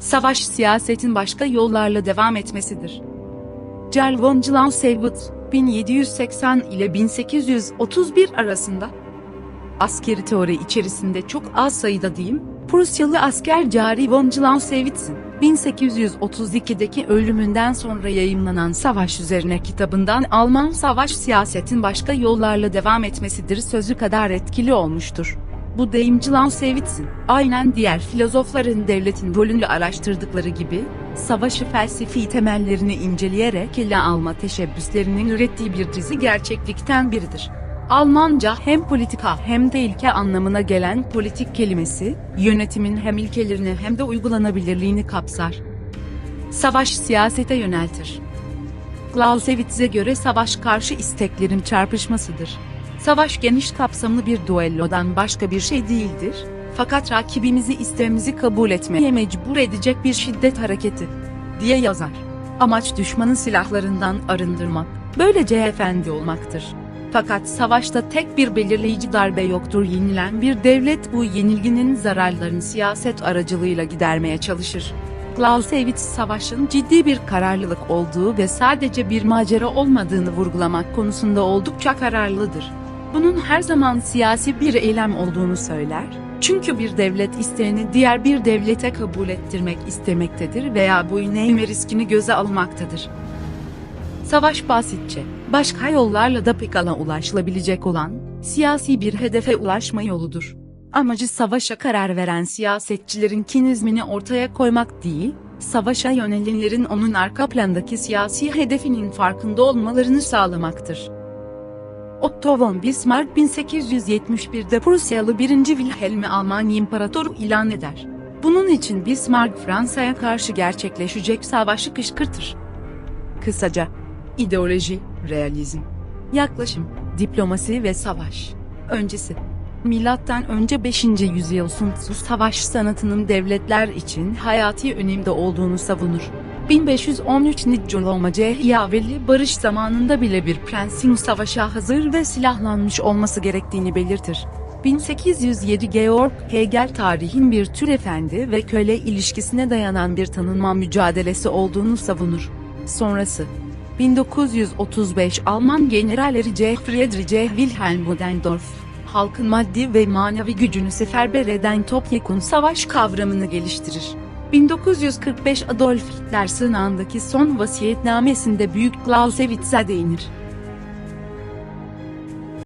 savaş siyasetin başka yollarla devam etmesidir. Carl von Clausewitz, 1780 ile 1831 arasında askeri teori içerisinde çok az sayıda diyeyim, Prusyalı asker Cari von Clausewitz'in 1832'deki ölümünden sonra yayımlanan Savaş Üzerine kitabından Alman savaş siyasetin başka yollarla devam etmesidir sözü kadar etkili olmuştur. Bu deyim Clausewitz'in, aynen diğer filozofların devletin rolünü araştırdıkları gibi, savaşı felsefi temellerini inceleyerek ele alma teşebbüslerinin ürettiği bir dizi gerçeklikten biridir. Almanca hem politika hem de ilke anlamına gelen politik kelimesi, yönetimin hem ilkelerini hem de uygulanabilirliğini kapsar. Savaş siyasete yöneltir. Clausewitz'e göre savaş karşı isteklerin çarpışmasıdır. Savaş geniş kapsamlı bir duellodan başka bir şey değildir, fakat rakibimizi isteğimizi kabul etmeye mecbur edecek bir şiddet hareketi, diye yazar. Amaç düşmanı silahlarından arındırmak, böylece efendi olmaktır. Fakat savaşta tek bir belirleyici darbe yoktur yenilen bir devlet bu yenilginin zararlarını siyaset aracılığıyla gidermeye çalışır. Clausewitz savaşın ciddi bir kararlılık olduğu ve sadece bir macera olmadığını vurgulamak konusunda oldukça kararlıdır. Bunun her zaman siyasi bir eylem olduğunu söyler, çünkü bir devlet isteğini diğer bir devlete kabul ettirmek istemektedir veya boyun eğme riskini göze almaktadır. Savaş basitçe, başka yollarla da pekala ulaşılabilecek olan, siyasi bir hedefe ulaşma yoludur. Amacı savaşa karar veren siyasetçilerin kinizmini ortaya koymak değil, savaşa yönelenlerin onun arka plandaki siyasi hedefinin farkında olmalarını sağlamaktır. Otto von Bismarck 1871'de Prusyalı 1. Wilhelm'i Almanya İmparatoru ilan eder. Bunun için Bismarck Fransa'ya karşı gerçekleşecek savaşı kışkırtır. Kısaca, ideoloji, realizm, yaklaşım, diplomasi ve savaş. Öncesi Milattan önce 5. yüzyıl Sun Tzu savaş sanatının devletler için hayati önemde olduğunu savunur. 1513 Niccoloma Cehiyaveli barış zamanında bile bir prensin savaşa hazır ve silahlanmış olması gerektiğini belirtir. 1807 Georg Hegel tarihin bir tür efendi ve köle ilişkisine dayanan bir tanınma mücadelesi olduğunu savunur. Sonrası 1935 Alman generalleri C. Friedrich Wilhelm Ludendorff, halkın maddi ve manevi gücünü seferber eden topyekun savaş kavramını geliştirir. 1945 Adolf Hitler sığınağındaki son vasiyetnamesinde Büyük Clausewitz'e değinir.